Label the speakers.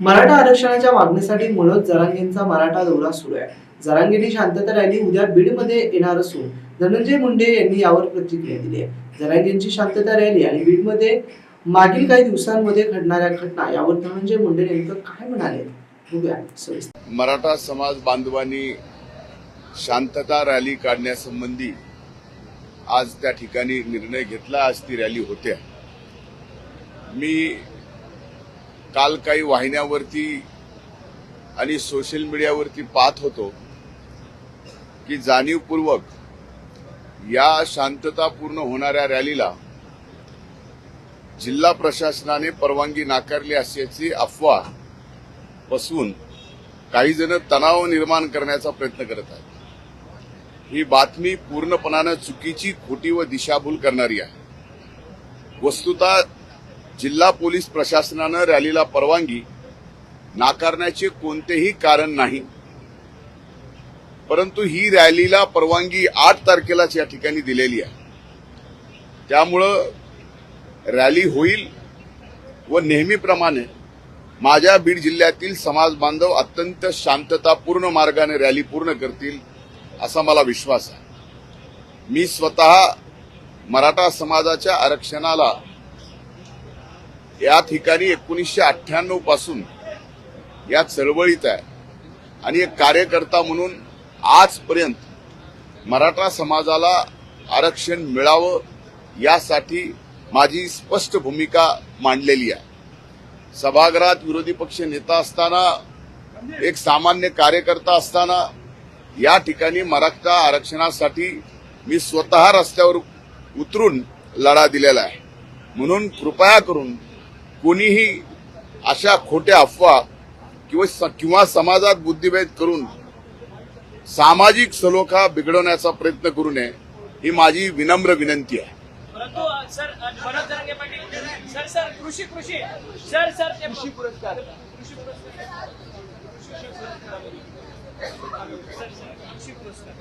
Speaker 1: मराठा आरक्षणाच्या मागणीसाठी मनोज जरांगेंचा मराठा दौरा सुरू आहे. जरांगेंनी शांतता रॅली उद्या बीडमध्ये येणार असून धनंजय मुंडे यांनी यावर प्रतिक्रिया दिली आहे. जरांगेंची शांतता रॅली आणि बीडमध्ये मागील काही दिवसांमध्ये घडणाऱ्या घटना यावर धनंजय मुंडे नेमकं काय म्हणाले?
Speaker 2: मराठा समाज बांधवांनी शांतता रॅली काढण्यासंबंधी आज त्या ठिकाणी निर्णय घेतला. आज ती रॅली होत्या मी काल काही वाहिन्यावरती आणि सोशल मीडियावरती पाहत होतो की जाणीवपूर्वक या शांततापूर्ण होणाऱ्या रॅलीला जिल्हा प्रशासनाने परवानगी नाकारली असल्याची अफवा पसवून काही जण तणाव निर्माण करण्याचा प्रयत्न करत आहेत. ही बातमी पूर्णपणानं चुकीची खोटी व दिशाभूल करणारी आहे. वस्तुतः जिल्हा पोलीस प्रशासनानं रॅलीला परवानगी नाकारण्याचे कोणतेही कारण नाही. परंतु ही रॅलीला परवानगी आठ तारखेलाच या ठिकाणी दिलेली आहे. त्यामुळं रॅली होईल व नेहमीप्रमाणे माझ्या बीड जिल्ह्यातील समाज बांधव अत्यंत शांततापूर्ण मार्गाने रॅली पूर्ण करतील असा मला विश्वास आहे. मी स्वतः मराठा समाजाच्या आरक्षणाला या ठिकाणी एकोणीसशे अठ्ठ्याण्णवपासून या चळवळीत आहे. आणि एक कार्यकर्ता म्हणून आजपर्यंत मराठा समाजाला आरक्षण मिळावं यासाठी माझी स्पष्ट भूमिका मांडलेली आहे. सभागृहात विरोधी पक्ष नेता असताना एक सामान्य कार्यकर्ता असताना या ठिकाणी मराठा आरक्षणासाठी मी स्वतः रस्त्यावर उतरून लढा दिलेला आहे. म्हणून कृपया करून कोणीही अशा खोट्या अफवा किंवा स- किंवा समाजात बुद्धिभेद करून सामाजिक सलोखा बिघडवण्याचा प्रयत्न करू नये ही माझी विनम्र विनंती आहे.
Speaker 3: परंतु सर अ, मनोज जरांगे पाटील सर सर कृषी कृषी सर सर ते कृषी पुरस्कार. कृषी पुरस्कार. कृषी पुरस्कार. सर, सर, कृषी पुरस्कार.